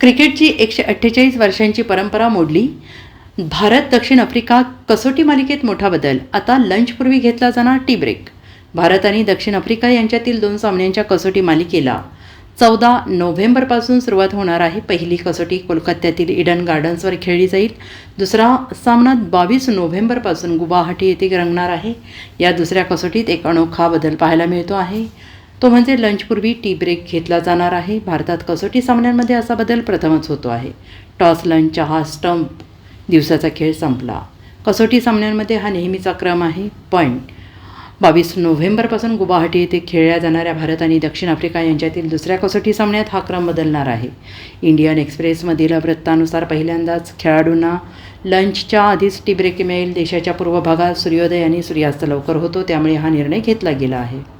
क्रिकेटची एकशे अठ्ठेचाळीस वर्षांची परंपरा मोडली. भारत दक्षिण आफ्रिका कसोटी मालिकेत मोठा बदल. आता लंचपूर्वी घेतला जाणार टी ब्रेक भारत आणि दक्षिण आफ्रिका यांच्यातील दोन सामन्यांच्या कसोटी मालिकेला चौदा नोव्हेंबरपासून सुरुवात होणार आहे. पहिली कसोटी कोलकात्यातील इडन गार्डन्सवर खेळली जाईल. दुसरा सामना बावीस नोव्हेंबरपासून गुवाहाटी येथे रंगणार आहे. या दुसऱ्या कसोटीत एक अनोखा बदल पाहायला मिळतो आहे. तो म्हणजे लंचपूर्वी टी ब्रेक घेतला जाणार आहे. भारतात कसोटी सामन्यांमध्ये असा बदल प्रथमच होतो आहे. टॉस लंच हा स्टंप दिवसाचा खेळ संपला. कसोटी सामन्यांमध्ये हा नेहमीचा क्रम आहे. पण बावीस नोव्हेंबरपासून गुवाहाटी येथे खेळल्या जाणाऱ्या भारत आणि दक्षिण आफ्रिका यांच्यातील दुसऱ्या कसोटी सामन्यात हा क्रम बदलणार आहे. इंडियन एक्सप्रेसमधील वृत्तानुसार पहिल्यांदाच खेळाडूंना लंचच्या आधीच टी ब्रेक मिळेल. देशाच्या पूर्व भागात सूर्योदय आणि सूर्यास्त लवकर होतो. त्यामुळे हा निर्णय घेतला गेला आहे.